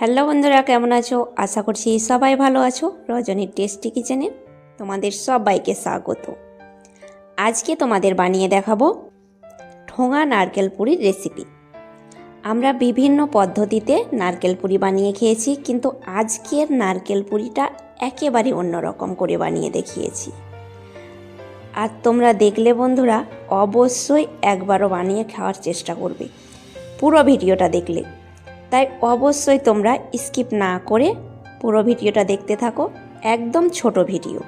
Hello বন্ধুরা, কেমন আছো? আশা করছি সবাই ভালো আছো। রজনীর টেস্টি কিচেনে তোমাদের সবাইকে স্বাগত। আজকে তোমাদের বানিয়ে দেখাবো ঠোঙা নারকেল পুরির রেসিপি। আমরা বিভিন্ন পদ্ধতিতে নারকেল পুরি বানিয়ে খেয়েছি, কিন্তু আজকের নারকেল পুরিটা একেবারে অন্যরকম করে বানিয়ে দেখিয়েছি। আর তোমরা দেখলে বন্ধুরা, অবশ্যই একবারও বানিয়ে খাওয়ার চেষ্টা করবে। পুরো ভিডিওটা দেখলে। তাই অবশ্যই তোমরা স্কিপ না করে পুরো ভিডিওটা দেখতে থাকো, একদম ছোট ভিডিও।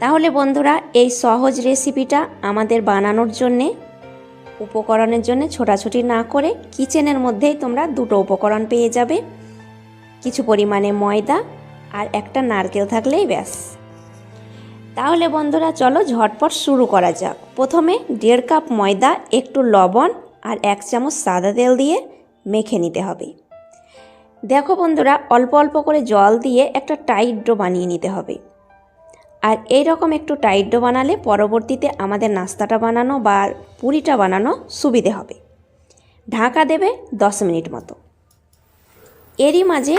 তাহলে বন্ধুরা, এই সহজ রেসিপিটা আমাদের বানানোর জন্যে, উপকরণের জন্য ছোটাছুটি না করে কিচেনের মধ্যেই তোমরা দুটো উপকরণ পেয়ে যাবে। কিছু পরিমাণে ময়দা আর একটা নারকেল থাকলেই ব্যাস। তাহলে বন্ধুরা, চলো ঝটপট শুরু করা যাক। প্রথমে দেড় কাপ ময়দা, একটু লবণ আর এক চামচ সাদা তেল দিয়ে মেখে নিতে হবে। দেখো বন্ধুরা, অল্প অল্প করে জল দিয়ে একটা টাইট ডো বানিয়ে নিতে হবে। আর এই রকম একটু টাইট ডো বানালে পরবর্তীতে আমাদের নাস্তাটা বানানো বা পুরিটা বানানো সুবিধে হবে। ঢাকা দেবে দশ মিনিট মতো। এরই মাঝে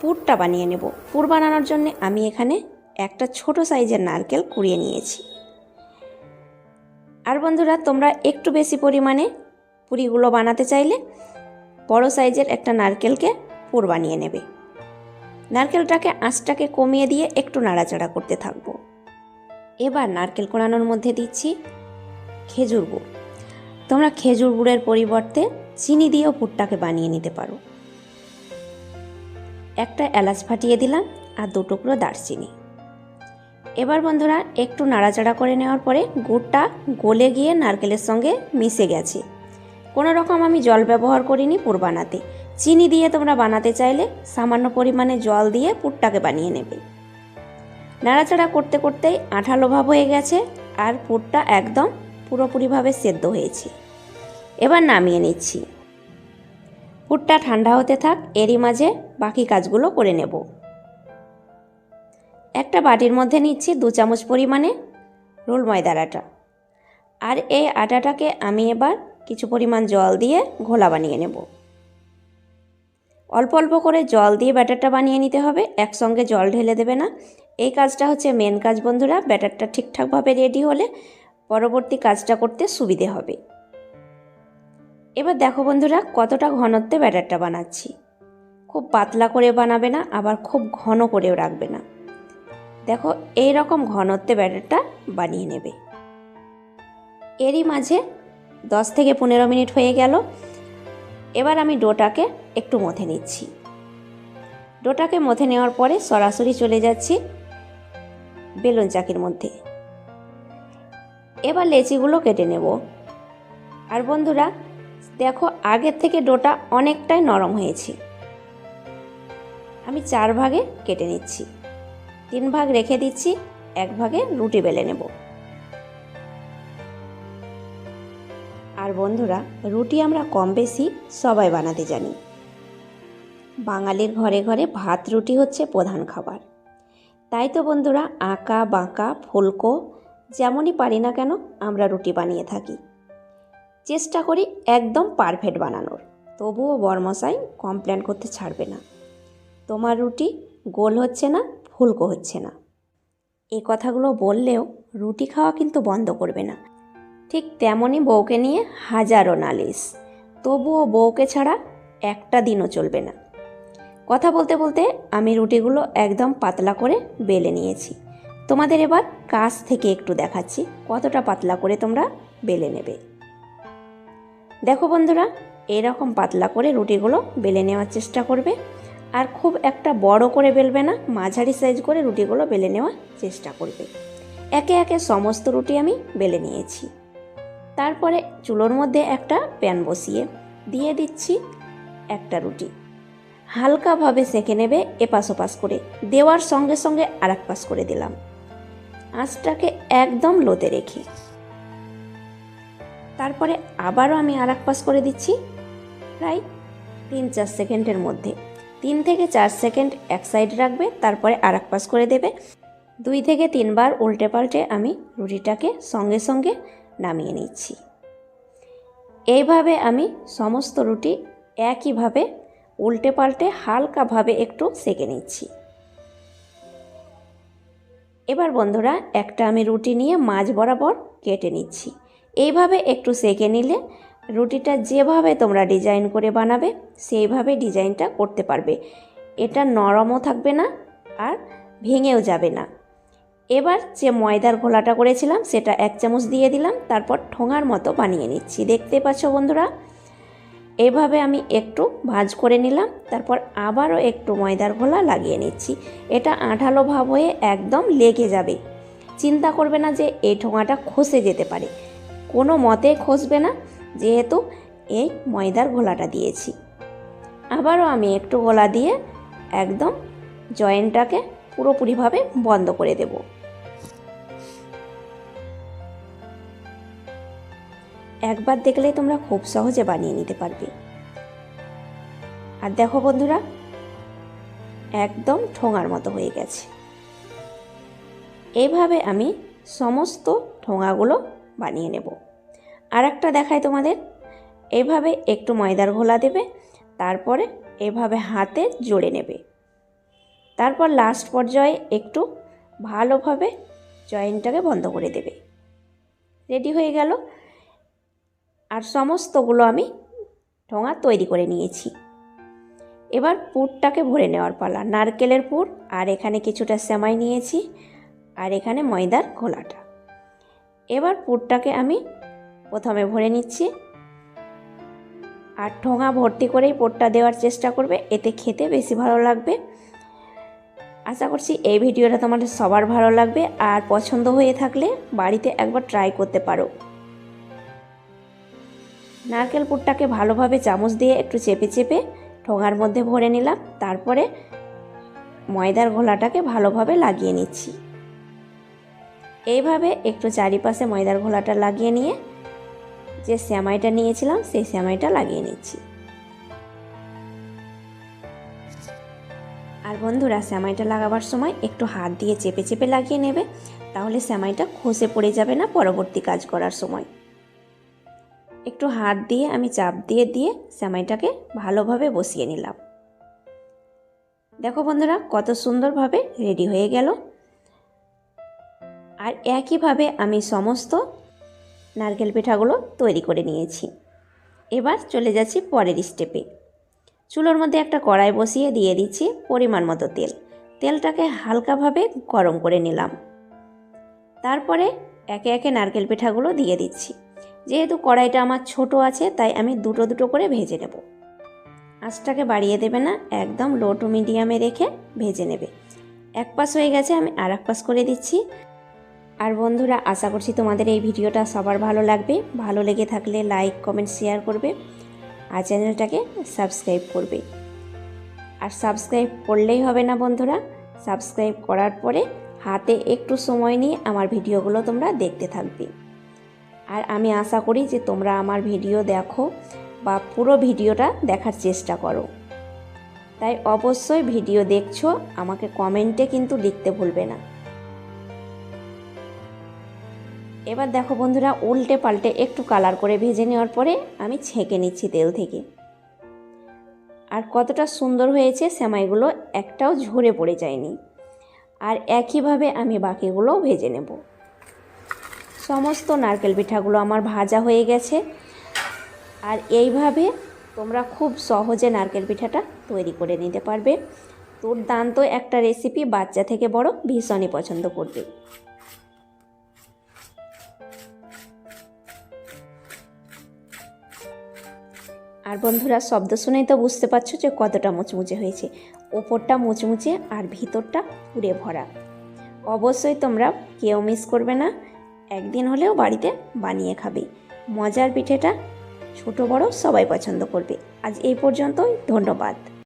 পুরটা বানিয়ে নেব। পুর বানানোর জন্য আমি এখানে একটা ছোট সাইজের নারকেল কুড়িয়ে নিয়েছি। আর বন্ধুরা, তোমরা একটু বেশি পরিমাণে পুরিগুলো বানাতে চাইলে বড় সাইজের একটা নারকেলকে পুর বানিয়ে নেবে। নারকেলটাকে আঁচটাকে কমিয়ে দিয়ে একটু নাড়াচাড়া করতে থাকব। এবার নারকেল কোড়ানোর মধ্যে দিচ্ছি খেজুর গুড়। তোমরা খেজুর গুড়ের পরিবর্তে চিনি দিয়েও পুরটাকে বানিয়ে নিতে পারো। একটা এলাচ ফাটিয়ে দিলাম আর দু টুকরো দারচিনি। এবার বন্ধুরা একটু নাড়াচাড়া করে নেওয়ার পরে গুড়টা গলে গিয়ে নারকেলের সঙ্গে মিশে গেছে। কোনো রকম আমি জল ব্যবহার করিনি পুর বানাতে চিনি দিয়ে তোমরা বানাতে চাইলে সামান্য পরিমাণে জল দিয়ে পুরটাকে বানিয়ে নেবে। নাড়াচাড়া করতে করতেই আঠালো ভাব হয়ে গেছে আর পুরটা একদম পুরোপুরিভাবে সেদ্ধ হয়েছে। এবার নামিয়ে নিচ্ছি। পুরটা ঠান্ডা হতে থাক, এরই মাঝে বাকি কাজগুলো করে নেব। একটা বাটির মধ্যে নিচ্ছি দু চামচ পরিমাণে রোল ময়দার আটা। আর এই আটাটাকে আমি এবার কিছু পরিমাণ জল দিয়ে ঘোলা বানিয়ে নেব। অল্প অল্প করে জল দিয়ে ব্যাটারটা বানিয়ে নিতে হবে। একসঙ্গে জল ঢেলে দেবে না। এই কাজটা হচ্ছে মেন কাজ বন্ধুরা। ব্যাটারটা ঠিকঠাকভাবে রেডি হলে পরবর্তী কাজটা করতে সুবিধে হবে। এবার দেখো বন্ধুরা, কতটা ঘনত্বে ব্যাটারটা বানাচ্ছি। খুব পাতলা করে বানাবে না, আবার খুব ঘন করেও রাখবে না। দেখো এই রকম ঘনত্বে ব্যাটারটা বানিয়ে নেবে। এরই মাঝে দশ থেকে পনেরো মিনিট হয়ে গেল। এবার আমি ডোটাকে একটু মথে নিচ্ছি। ডোটাকে মথে নেওয়ার পরে সরাসরি চলে যাচ্ছি বেলুন চাকির মধ্যে। এবার লেচিগুলো কেটে নেব। আর বন্ধুরা, দেখো আগের থেকে ডোটা অনেকটাই নরম হয়েছে। আমি চার ভাগে কেটে নিচ্ছি। তিন ভাগ রেখে দিচ্ছি, এক ভাগে রুটি বেলে নেব। বন্ধুরা, রুটি আমরা কম বেশি সবাই বানাতে জানি। বাঙালির ঘরে ঘরে ভাত রুটি হচ্ছে প্রধান খাবার। তাই তো বন্ধুরা, আঁকা, বাঁকা, ফুলকো, যেমনই পারি না কেন আমরা রুটি বানিয়ে থাকি। চেষ্টা করি একদম পারফেক্ট বানানোর, তবুও বরমশাই কমপ্লেন করতে ছাড়বে না। তোমার রুটি গোল হচ্ছে না, ফুলকো হচ্ছে না। এ কথাগুলো বললেও রুটি খাওয়া কিন্তু বন্ধ করবে না। ঠিক তেমনই বউকে নিয়ে হাজারো নালিশ। তবুও বউকে ছাড়া একটা দিনও চলবে না। কথা বলতে বলতে আমি রুটিগুলো একদম পাতলা করে বেলে নিয়েছি। তোমাদের এবার কাছ থেকে একটু দেখাচ্ছি কতটা পাতলা করে তোমরা বেলে নেবে। দেখো বন্ধুরা, এরকম পাতলা করে রুটিগুলো বেলে নেওয়ার চেষ্টা করবে। আর খুব একটা বড় করে বেলবে না, মাঝারি সাইজ করে রুটিগুলো বেলে নেওয়ার চেষ্টা করবে। একে একে সমস্ত রুটি আমি বেলে নিয়েছি। তারপরে চুলোর মধ্যে একটা প্যান বসিয়ে দিয়ে দিচ্ছি একটা রুটি। হালকাভাবে সেঁকে নেবে এপাশ ওপাশ করে। দেওয়ার সঙ্গে সঙ্গে আর এক পাশ করে দিলাম। আঁচটাকে একদম লোতে রেখে। তারপরে আবারও আমি আর এক পাশ করে দিচ্ছি প্রায় তিন চার সেকেন্ডের মধ্যে। তিন থেকে চার সেকেন্ড এক সাইড রাখবে, তারপরে আর এক পাশ করে দেবে। দুই থেকে তিনবার উল্টে পাল্টে আমি রুটিটাকে সঙ্গে সঙ্গে নামিয়ে নিচ্ছি। এইভাবে আমি সমস্ত রুটি একইভাবে উল্টে পাল্টে হালকাভাবে একটু সেকে নিচ্ছি। এবার বন্ধুরা, একটা আমি রুটি নিয়ে মাছ বরাবর কেটে নিচ্ছি। এইভাবে একটু সেকে নিলে রুটিটা যেভাবে তোমরা ডিজাইন করে বানাবে, সেইভাবে ডিজাইনটা করতে পারবে। এটা নরমও থাকবে না আর ভেঙেও যাবে না। এবার যে ময়দার ঘোলাটা করেছিলাম, সেটা এক চামচ দিয়ে দিলাম, তারপর ঠোঙার মতো বানিয়ে নিচ্ছি। দেখতে পাচ্ছ বন্ধুরা, এভাবে আমি একটু ভাঁজ করে নিলাম, তারপর আবারও একটু ময়দার ঘোলা লাগিয়ে নিচ্ছি। এটা আঠালো ভাব হয়ে একদম লেগে যাবে। চিন্তা করবে না যে এই ঠোঙাটা খসে যেতে পারে। কোনো মতে খসবে না, যেহেতু এই ময়দার ঘোলাটা দিয়েছি। আবারও আমি একটু গোলা দিয়ে একদম জয়েন্টটাকে পুরোপুরিভাবে বন্ধ করে দেব। একবার দেখলেই তোমরা খুব সহজে বানিয়ে নিতে পারবে। আর দেখো বন্ধুরা, একদম ঠোঙার মতো হয়ে গেছে। এইভাবে আমি সমস্ত ঠোঙাগুলো বানিয়ে নেব। আর একটা দেখাই তোমাদের এইভাবে একটু ময়দার ঘোলা দেবে, তারপরে এভাবে হাতে জোড়ে নেবে। তারপর লাস্ট পর্যায়ে একটু ভালোভাবে জয়েন্টটাকে বন্ধ করে দেবে। রেডি হয়ে গেল। আর সমস্তগুলো আমি ঠোঙা তৈরি করে নিয়েছি। এবার পুরটাকে ভরে নেওয়ার পালা। নারকেলের পুর, আর এখানে কিছুটা সেমাই নিয়েছি, আর এখানে ময়দার ঘোলাটা। এবার পুরটাকে আমি প্রথমে ভরে নিচ্ছি। আর ঠোঙা ভর্তি করেই পোরটা দেওয়ার চেষ্টা করবে। এতে খেতে বেশি ভালো লাগবে। আশা করছি এই ভিডিওটা তোমাদের সবার ভালো লাগবে আর পছন্দ হয়ে থাকলে বাড়িতে একবার ট্রাই করতে পারো। নারকেল পুরটাকে ভালোভাবে চামচ দিয়ে একটু চেপে চেপে ঠোঙার মধ্যে ভরে নিলাম, তারপরে ময়দার ঘোলাটাকে ভালোভাবে লাগিয়ে নিচ্ছি। এইভাবে একটু চারিপাশে ময়দার ঘোলাটা লাগিয়ে নিয়ে যে শ্যামাইটা নিয়েছিলাম, সেই শ্যামাইটা লাগিয়ে নিচ্ছি। আর বন্ধুরা শ্যামাইটা লাগাবার সময় একটু হাত দিয়ে চেপে চেপে লাগিয়ে নেবে, তাহলে শ্যামাইটা খসে পড়ে যাবে না পরবর্তী কাজ করার সময়। একটু হাত দিয়ে, আমি চাপ দিয়ে দিয়ে শ্যামাইটাকে ভালোভাবে বসিয়ে নিলাম। দেখো বন্ধুরা, কত সুন্দরভাবে রেডি হয়ে গেল। আর একইভাবে আমি সমস্ত নারকেল পিঠাগুলো তৈরি করে নিয়েছি। এবার চলে যাচ্ছি পরের স্টেপে। চুলোর মধ্যে একটা কড়াই বসিয়ে দিয়ে দিচ্ছি পরিমাণ মতো তেল। তেলটাকে হালকাভাবে গরম করে নিলাম। তারপরে একে একে নারকেল পিঠাগুলো দিয়ে দিচ্ছি। যেহেতু কড়াইটা আমার ছোট আছে, তাই আমি দুটো দুটো করে ভেজে নেব। আঁচটাকে বাড়িয়ে দেবে না, একদম লো টু মিডিয়ামে রেখে ভেজে নেবে। এক পাশ হয়ে গেছে, আমি আর এক পাশ করে দিচ্ছি। আর বন্ধুরা, আশা করছি তোমাদের এই ভিডিওটা সবার ভালো লাগবে। ভালো লেগে থাকলে লাইক, কমেন্ট, শেয়ার করবে। আর চ্যানেলটাকে সাবস্ক্রাইব করবে। আর সাবস্ক্রাইব করলেই হবে না বন্ধুরা, সাবস্ক্রাইব করার পরে হাতে একটু সময় নিয়ে আমার ভিডিওগুলো তোমরা দেখতে থাকবে। আর আমি আশা করি যে তোমরা আমার ভিডিও দেখো বা পুরো ভিডিওটা দেখার চেষ্টা করো। তাই অবশ্যই ভিডিও দেখছ, আমাকে কমেন্টে কিন্তু লিখতে ভুলবে না। এবার দেখো বন্ধুরা, উল্টে পাল্টে একটু কালার করে ভেজে নেওয়ার পরে আমি ছেঁকে নিচ্ছি তেল থেকে। আর কতটা সুন্দর হয়েছে সেমাইগুলো, একটাও ঝরে পড়ে যায়নি। আর একইভাবে আমি বাকিগুলো ভেজে নেব। সমস্ত নারকেল পিঠাগুলো আমার ভাজা হয়ে গেছে। আর এইভাবে তোমরা খুব সহজে নারকেল পিঠাটা তৈরি করে নিতে পারবে। দুর্দান্ত একটা রেসিপি বাচ্চা থেকে বড় ভীষণই পছন্দ করবে। আর বন্ধুরা, শব্দ শুনেই তো বুঝতে পারছ যে কতটা মুচমুচে হয়েছে। ওপরটা মুচমুচে আর ভিতরটা পুড়ে ভরা। অবশ্যই তোমরা কেউ মিস করবে না, একদিন হলেও বাড়িতে বানিয়ে খাবে। মজার পিঠেটা ছোট বড় সবাই পছন্দ করবে। আজ এই পর্যন্তই, ধন্যবাদ।